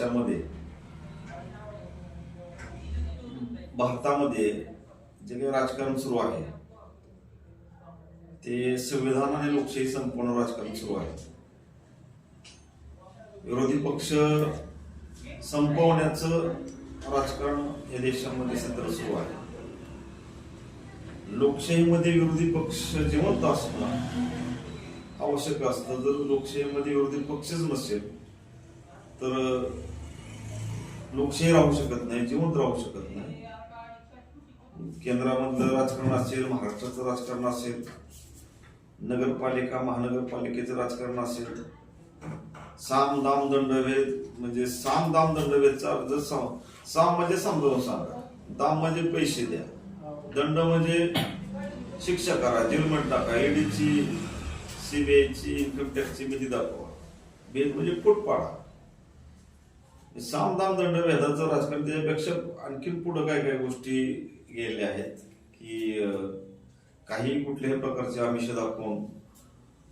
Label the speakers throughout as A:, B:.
A: वर्षामध्ये भारतामध्ये जे काही राजकारण सुरू आहे ते संविधान आणि लोकशाही संपूर्ण राजकारण सुरू आहे. विरोधी पक्ष संपवण्याचं राजकारण या देशामध्ये सत्र सुरू आहे. लोकशाहीमध्ये विरोधी पक्ष जिवंत असणं आवश्यक असतं. जर लोकशाहीमध्ये विरोधी पक्षच नसेल तर लोकशाही राहू शकत नाही जिवंत राहू शकत नाही. केंद्रामधलं राजकारण असेल महाराष्ट्राचं राजकारण असेल नगरपालिका महानगरपालिकेचं राजकारण असेल साम दाम दंडवेद म्हणजे साम दाम दंडवेदचा अर्थ साम साम म्हणजे समजावून सांगा. दाम म्हणजे पैसे द्या. दंड म्हणजे शिक्षा करा जेलमध्ये टाका ईडीची सीबीआयची इन्कम टॅक्सची मिती दाखवा. बेद म्हणजे फूट पाडा सामदाम दंड भेदाचं राजकारण त्याच्यापेक्षा आणखीन पुढं काय काय गोष्टी गेल्या आहेत की काही कुठल्याही प्रकारचे आमिष दाखवून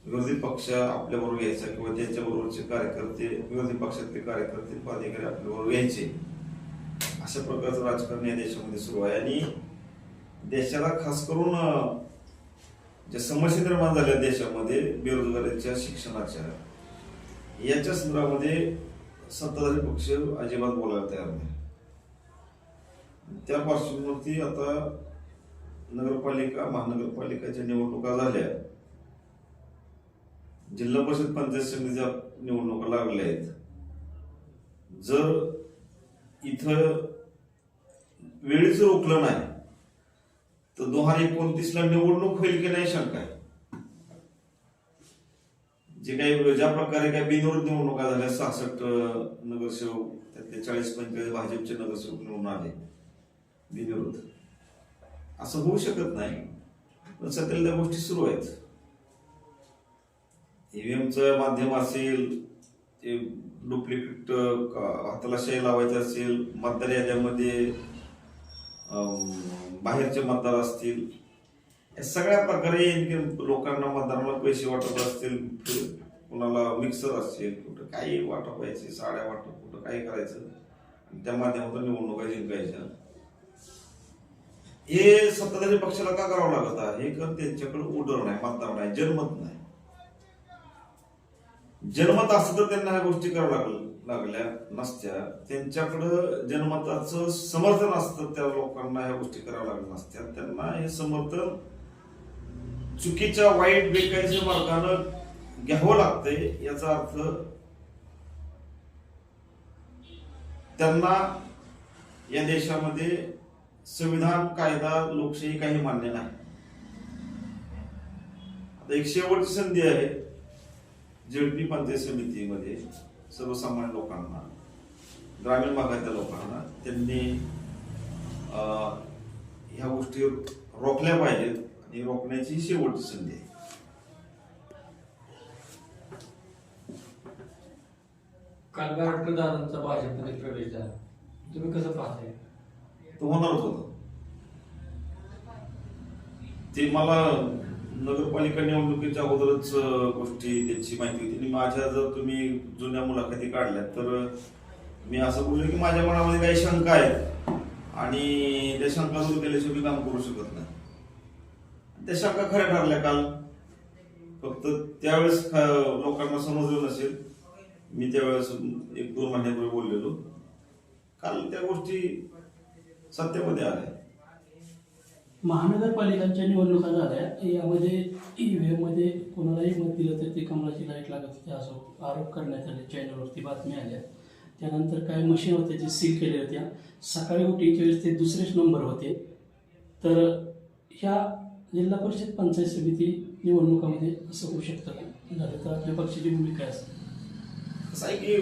A: विरोधी पक्ष आपल्याबरोबर यायचा घ्यायचा किंवा त्यांच्याबरोबरचे कार्यकर्ते विरोधी पक्षातले कार्यकर्ते पदाधिकारी आपल्याबरोबर यायचे. घ्यायचे अशा प्रकारचं राजकारण या देशामध्ये सुरू आहे. आणि देशाला खास करून ज्या समस्या निर्माण झाल्या देशामध्ये बेरोजगारीच्या शिक्षणाच्या याच्या संदर्भामध्ये सत्ताधारी पक्ष अजिबात बोलायला तयार नाही. त्या पार्श्वभूमीवरती आता नगरपालिका महानगरपालिकाच्या निवडणुका झाल्या. जिल्हा परिषद पंचायत समितीच्या निवडणुका लागल्या आहेत. जर इथं वेळीच रोखलं नाही तर दोन हजार एकोणतीसला निवडणूक होईल की नाही शंका आहे. जे काही ज्या प्रकारे काही बिनविरोध निवडणुका झाल्या सहासष्ट नगरसेवक त्यातले चाळीस पंचेचाळीस भाजपचे नगरसेवक निवडून आले. बिनविरोध. असं होऊ शकत नाही. पण सध्या त्या गोष्टी सुरू आहेत. ईव्हीएमचं माध्यम असेल ते डुप्लिकेट हाताला शाई लावायचं असेल मतदार याद्यामध्ये बाहेरचे मतदार असतील या सगळ्या प्रकारे की लोकांना मतदानाला पैसे वाटत असतील कुणाला मिक्सर असतील कुठं काही वाटप व्हायचे साड्या वाटप कुठं काही करायचं त्या माध्यमातून निवडणुका जिंकायच्या. हे सत्ताधारी पक्षाला का करावं लागत हे कर त्यांच्याकडे उडर नाही मतदार नाही जन्मत नाही. जन्मत असतं तर त्यांना ह्या गोष्टी कराव्या लागल लागल्या नसत्या. त्यांच्याकडं जन्मताचं समर्थन असतं त्या लोकांना ह्या गोष्टी कराव्या लागल्या नसत्या. त्यांना हे समर्थन चुकीच्या वाईट बेकायच्या मार्गानं घ्यावं लागतंय याचा अर्थ त्यांना या देशामध्ये संविधान कायदा लोकशाही काही मान्य नाही. आता एक शेवटची संधी आहे जेडपी पंचायत समितीमध्ये सर्वसामान्य लोकांना ग्रामीण भागातल्या लोकांना त्यांनी अं, ह्या गोष्टी रोखल्या पाहिजेत. आणि रोखण्याची ही शेवटची संधी आहे
B: काल बारटकर दादांचा भाजपमध्ये प्रवेश झाला तुम्ही कसं पाहताय
A: तो होणारच होता ते मला नगरपालिका निवडणुकीच्या अगोदरच गोष्टी त्यांची माहिती होती आणि माझ्या जर तुम्ही जुन्या मुलाखती काढल्या तर मी असं बोललो की माझ्या मनामध्ये काही शंका आहेत आणि त्या शंका दूर केल्याशिवाय मी काम करू शकत नाही त्या शंका खऱ्या ठरल्या काल. फक्त त्यावेळेस ख- लोकांना समजलं नसेल. मी त्यावेळेस एक दोन महिन्यापूर्वी बोललेलो. काल त्या गोष्टी सत्यामध्ये आल्या.
C: महानगरपालिकांच्या निवडणुका झाल्या. यामध्ये ईव्हीएममध्ये कोणालाही मत दिलं तर ते कमलाची लाइट लागत होती असं आरोप करण्यात आले. चॅनलवरती बातम्या आल्या. त्यानंतर काय मशीन होत्या जे सील केल्या होत्या. सकाळी उठीच्या वेळेस ते दुसरेच नंबर होते. तर ह्या जिल्हा परिषद पंचायत समिती निवडणुकामध्ये असं होऊ शकतं. का झालं तर आपल्या पक्षाची भूमिका काय असेल?
A: कसं आहे की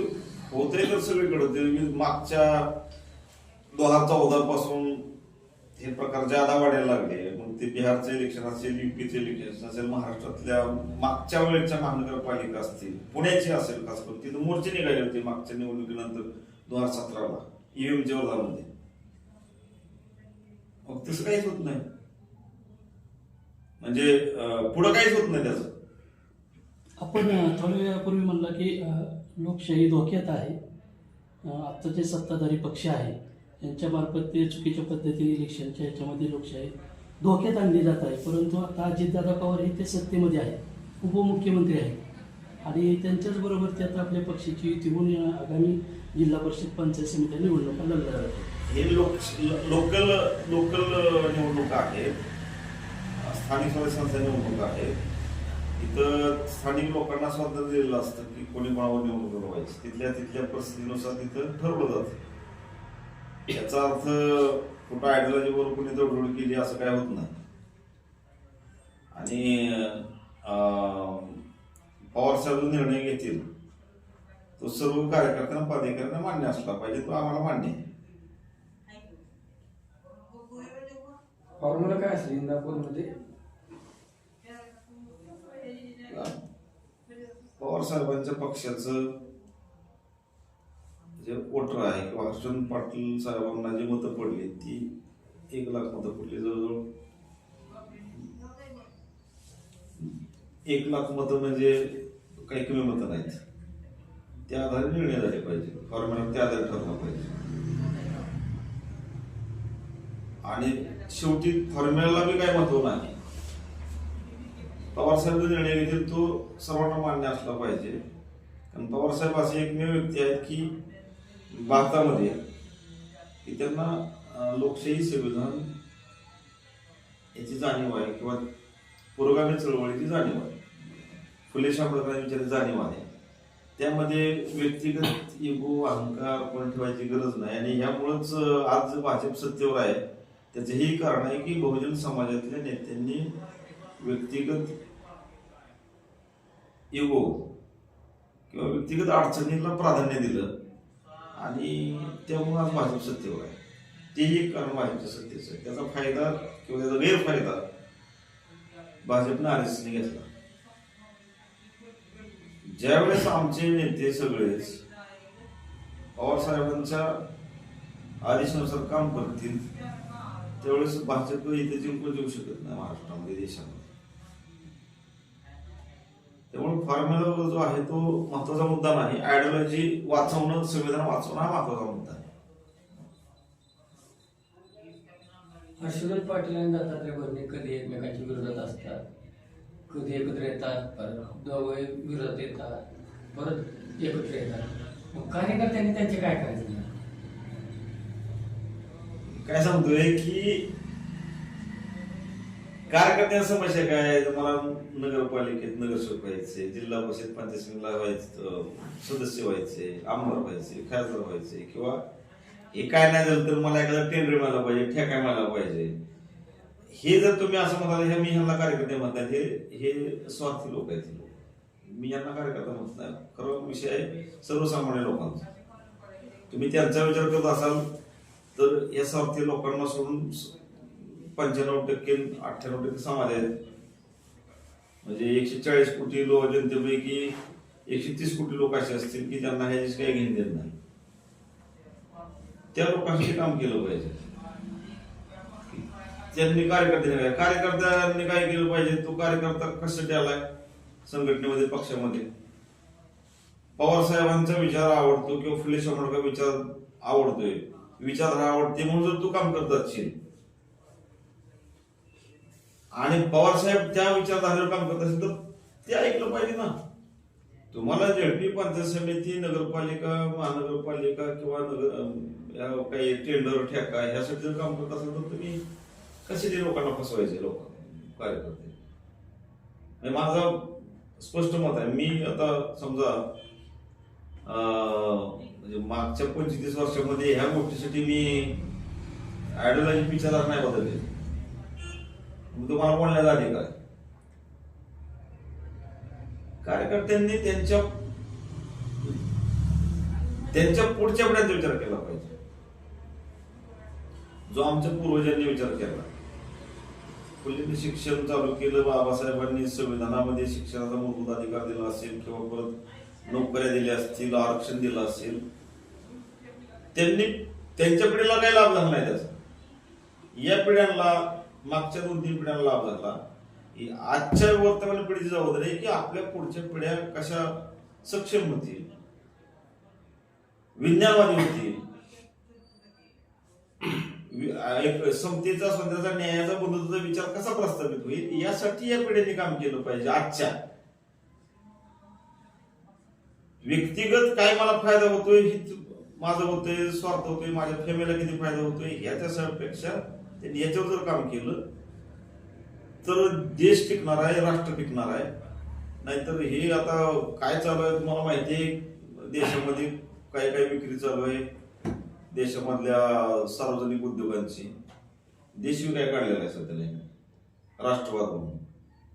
A: होते तर सगळीकडे. ते मी मागच्या दोन हजार चौदा पासून हे प्रकार ज्यादा वाढायला लागले मग ते बिहारचे इलेक्शन असेल युपीचे इलेक्शन असेल महाराष्ट्रातल्या मागच्या वेळेच्या महानगरपालिका असतील पुण्याची असेल खास करून तिथं मोर्चे निघाले होते मागच्या निवडणुकीनंतर दोन हजार सतराला ईव्हीएमच्या वर्धामध्ये मग तसं काहीच होत नाही. म्हणजे पुढं काहीच होत नाही त्याचं.
C: आपण थोड्या वेळापूर्वी म्हणलं की लोकशाही धोक्यात आहे. अ, आत्ता जे सत्ताधारी पक्ष आहे यांच्यामार्फत ते चुकीच्या पद्धतीने इलेक्शनच्या याच्यामध्ये लोकशाही धोक्यात आणली जात आहे. परंतु आता अजितदादा पवार हे ते सत्तेमध्ये आहे उपमुख्यमंत्री आहेत. आणि त्यांच्याच बरोबर ते आता आपल्या पक्षाची युती होऊन अ, आगामी जिल्हा परिषद पंचायत समित्या निवडणुका लढल्या जातात
A: हे लोक लोकल लोकल निवडणुका आहेत. स्थानिक स्वराज्य उपलब्ध आहे. इथं स्थानिक लोकांना स्वातंत्र्य दिलेलं असतं की कोणी कोणावर निवडणूक लढवायची तिथल्या तिथल्या परिस्थितीनुसार तिथं ठरवलं जातं. याचा अर्थ कुठं आयडिओलॉजीवर कोणी तडजोड केली असं काय होत नाही. आणि अं, पवार साहेब जो निर्णय घेतील. तो सर्व कार्यकर्त्यांना पदाधिकाऱ्यांना मान्य असला पाहिजे तो आम्हाला मान्य आहे.
B: फॉर्म्युला काय असेल इंदापूरमध्ये
A: पवार साहेबांच्या पक्षाचं जे वोटर आहे किंवा हर्षवर्धन पाटील साहेबांना जी मतं पडली ती एक लाख मतं पडली जवळजवळ. एक लाख मतं म्हणजे काही कमी मतं नाहीत. त्या आधारे निर्णय झाले पाहिजे. फॉर्म्युला त्या आधारे ठरला पाहिजे. आणि शेवटी फॉर्म्युला बी काय महत्त्व नाही. पवारसाहेब जो निर्णय घेतील तो सर्वांना मान्य असला पाहिजे. कारण पवारसाहेब असे एकमेव व्यक्ती आहेत की भारतामध्ये की त्यांना लोकशाही संविधान याची जाणीव आहे किंवा पुरोगामी चळवळीची जाणीव आहे. फुलेशा शांबळकरांची जाणीव आहे. त्यामध्ये व्यक्तिगत इगो अहंकार पण ठेवायची गरज नाही आणि ह्यामुळंच आज भाजप सत्तेवर आहे. त्याचं हे कारण आहे की बहुजन समाजातल्या नेत्यांनी व्यक्तिगत इगो किंवा व्यक्तिगत अडचणीला प्राधान्य दिलं. आणि त्यामुळे आज भाजप सत्तेवर आहे. तेही एक कारण भाजपच्या सत्तेचं आहे. त्याचा फायदा किंवा त्याचा गैरफायदा भाजपनं आर एस घेतला. ज्यावेळेस आमचे नेते सगळेच पवार साहेबांच्या आदेशानुसार काम करतील त्यावेळेस भाजप इथे जिंकून देऊ शकत नाही महाराष्ट्रामध्ये देशामध्ये. त्यामुळे फॉर्म्युला जो आहे तो महत्त्वाचा मुद्दा नाही. आयडिओलॉजी वाचवणं संविधान वाचवणं हा महत्त्वाचा मुद्दा आहे.
B: हर्षवर्धन पाटील आणि दत्तात्रय भरणे कधी एकमेकांच्या विरोधात असतात? कधी एकत्र येतात? परत दोघे विरोधात येतात? परत एकत्र येतात? मग कार्यकर्त्यांनी त्यांचे काय करायचं
A: काय सांगतोय की कार्यकर्त्या समस्या म्हणजे काय आहे? तर मला नगरपालिकेत नगरसेवक व्हायचे जिल्हा परिषद पंचायत समितीला व्हायचं सदस्य व्हायचे आमदार व्हायचे खासदार व्हायचे किंवा हे काय नाही झालं तर मला एखादा टेंडर मिळाला पाहिजे ठेका मिळाला पाहिजे हे जर तुम्ही असं म्हणाल हे मी ह्यांना कार्यकर्ते म्हणतात हे हे स्वार्थी लोक आहेत लोक. मी यांना कार्यकर्ता म्हणत नाही खरं विषय सर्वसामान्य लोकांचा तुम्ही त्यांचा विचार करत असाल तर या स्वार्थी लोकांना सोडून पंच्याण्णव टक्के अठ्ठ्याण्णव टक्के समाज आहेत. म्हणजे एकशे चाळीस कोटी लोक जनतेपैकी एकशे तीस कोटी लोक असे असतील की त्यांना ह्याची काही घेण देत नाही. त्या लोकांशी काम केलं पाहिजे. त्यांनी कार्यकर्त्यांनी काय कार्यकर्त्यांनी काय केलं पाहिजे? तो कार्यकर्ता कशासाठी आलाय संघटनेमध्ये पक्षामध्ये? पवार साहेबांचा विचार आवडतो किंवा फुले शाहू विचार आवडतोय? विचारधारा आवडते म्हणून जर तू काम करत असशील. आणि पवार साहेब त्या विचारधारेवर काम करत असेल तर ते ऐकलं पाहिजे ना. तुम्हाला झेडपी पंचायत समिती नगरपालिका महानगरपालिका किंवा नगर काही टेंडर ठेका ह्यासाठी जर काम करत असाल तर तुम्ही कसे ते लोकांना फसवायचे लोक कार्यकर्ते? आणि माझं स्पष्ट मत आहे मी आता समजा म्हणजे मागच्या पंचवीस वर्षामध्ये ह्या गोष्टीसाठी मी आयडिओलॉजी विचारात नाही बदलले. मग तुम्हाला बोलण्याचा अधिकार आहे. कार्यकर्त्यांनी त्यांच्या त्यांच्या पुढच्या पिढ्यांचा विचार केला पाहिजे. जो आमच्या पूर्वजांनी विचार केला. फुलेंनी शिक्षण चालू केलं बाबासाहेबांनी संविधानामध्ये शिक्षणाचा मूलभूत अधिकार दिला असेल किंवा परत नोकऱ्या दिल्या असतील आरक्षण दिलं असेल. त्यांनी त्यांच्या पिढीला काही लाभ झाला नाही त्याचा. या पिढ्यांना मागच्या दोन तीन पिढ्यांना लाभ झाला. आजच्या वर्तमान पिढीची जबाबदारी आहे की आपल्या पुढच्या पिढ्या कशा सक्षम होतील? विज्ञानवादी होतील. एक समतेचा स्वतःचा न्यायाचा बंधुत्वाचा विचार कसा प्रस्थापित होईल? यासाठी या पिढीने काम केलं पाहिजे आजच्या. व्यक्तिगत काय मला फायदा होतोय ही माझं होतोय स्वार्थ होतोय माझ्या फॅमिलीला किती फायदा होतोय ह्याच्यापेक्षा त्यांनी याच्यावर जर काम केलं तर देश टिकणार आहे राष्ट्र टिकणार आहे. नाहीतर हे आता काय चालू आहे तुम्हाला माहिती आहे? देशामध्ये काय काय विक्री चालू आहे? देशामधल्या सार्वजनिक उद्योगांची. देशी काय काढलेला आहे सध्याला राष्ट्रवाद म्हणून.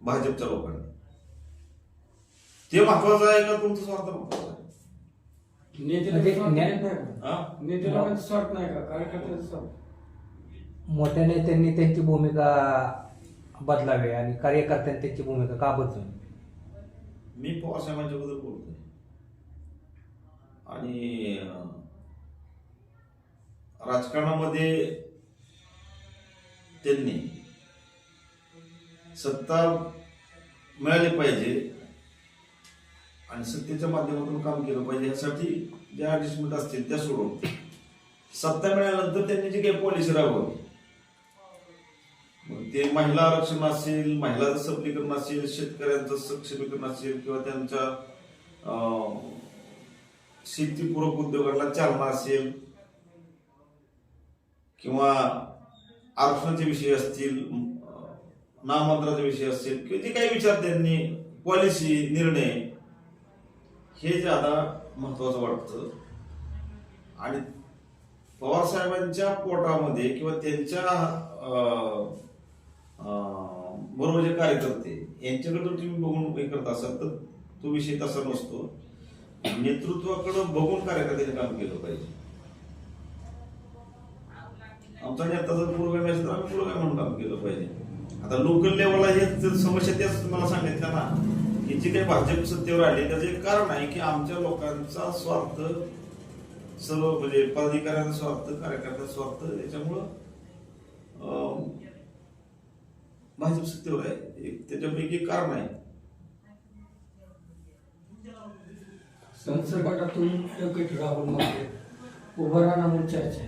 A: भाजपच्या लोकांनी. ते महत्वाचं आहे का तुमचं स्वार्थ महत्वाचं आहे?
D: म्हणजे
B: स्वार्थ
D: न्याय-
B: नाही का?
A: हा?
B: नेत्याला पण स्वार्थ नाही का? कार्यकर्त्याचा स्वार्थ
D: मोठ्या नेत्यांनी त्यांची भूमिका बदलावी आणि कार्यकर्त्यांनी त्यांची भूमिका का बदलावी?
A: मी पवार साहेबांच्या बद्दल बोलतोय. आणि अं, राजकारणामध्ये त्यांनी सत्ता मिळाली पाहिजे. आणि सत्तेच्या माध्यमातून काम केलं पाहिजे. यासाठी ज्या ऍडजस्टमेंट असतील त्या सोडून सत्ता मिळाल्यानंतर त्यांनी जी काही पॉलिसी राबवली. मग ते महिला आरक्षण असेल महिला सबलीकरण असेल शेतकऱ्यांचं सक्षमीकरण असेल किंवा त्यांच्या शेतीपूरक उद्योगाला चालना असेल किंवा आरक्षणाचे विषय असतील अं, विषय असतील किंवा जे काही विचार त्यांनी पॉलिसी निर्णय हे ज्यादा महत्वाचं वाटतं आणि पवार साहेबांच्या पोटामध्ये किंवा त्यांच्या बरोबर जे कार्यकर्ते यांच्याकडे जर तुम्ही बघून हे करत असाल तर तो विषय तसा नसतो. नेतृत्वाकडं बघून कार्यकर्त्यांनी काम केलं पाहिजे. आमचा नेता जर पुरोगामी असेल तर आम्ही पुरोगामी म्हणून काम केलं पाहिजे. आता लोकल लेवलला हे जर समस्या त्याच तुम्हाला सांगितलं ना की जी काही भाजप सत्तेवर आली त्याचं एक कारण आहे की आमच्या लोकांचा स्वार्थ सर्व म्हणजे पदाधिकाऱ्यांचा स्वार्थ कार्यकर्त्यांचा स्वार्थ याच्यामुळं भाजप सत्तेवर आहे. त्याच्यापैकी एक कारण आहे.
B: संसद गटातून राहुल मागे उभं राहणार म्हणून चर्चा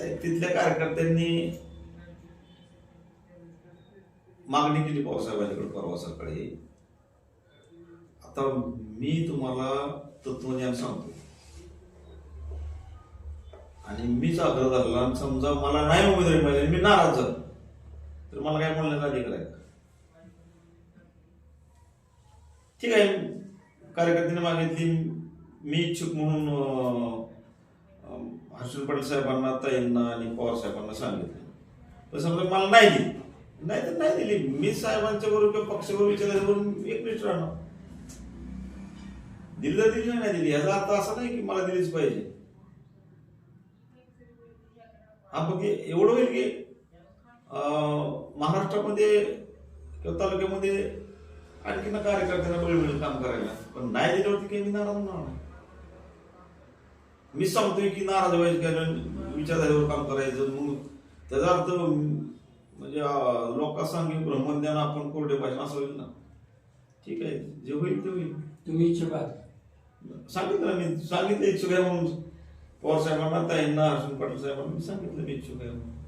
B: आहे,
A: तिथल्या कार्यकर्त्यांनी मागणी केली पवारसाहेबांच्याकडे परवा सकाळी. आता मी तुम्हाला तत्वज्ञान सांगतो. आणि मीच आग्रह धरला आणि समजा मला नाही उमेदवारी मिळाली मी नाराज झालो. तर मला काय बोलण्याचा अधिकार आहे? ठीक आहे. कार्यकर्त्यांनी मागितली. मी इच्छुक म्हणून हर्षल पटेल साहेबांना ताईंना आणि पवार साहेबांना सांगितलं. तर समजा मला नाही दिली. नाही तर नाही दिली. मी साहेबांच्या बरोबर किंवा पक्षाबरोबर करून एक मिनिट राहणार. दिली तर दिली नाही दिली. याचा अर्थ असा नाही की मला दिलीच पाहिजे. हा बघ एवढं होईल की अं, महाराष्ट्रामध्ये किंवा तालुक्यामध्ये आणखी ना कार्यकर्त्यांना वेळ मिळेल काम करायला. पण नाही दिल्यावरती काही मी नाराज होणार नाही. मी सांगतोय की नाराज व्हायचं कारण विचार झाल्यावर काम करायचं मग त्याचा अर्थ म्हणजे लोकांसांगी ब्रह्मज्ञान आपण कोरडे पाहिजे असं होईल ना? ठीक आहे जे होईल ते होईल.
B: तुम्ही इच्छुक आहात.
A: सांगितलं मी सांगितलं इच्छुक आहे म्हणून. पवार साहेबांना ताईंना हर्षण पाटील साहेबांना मी सांगितलं मी इच्छुक आहे म्हणून.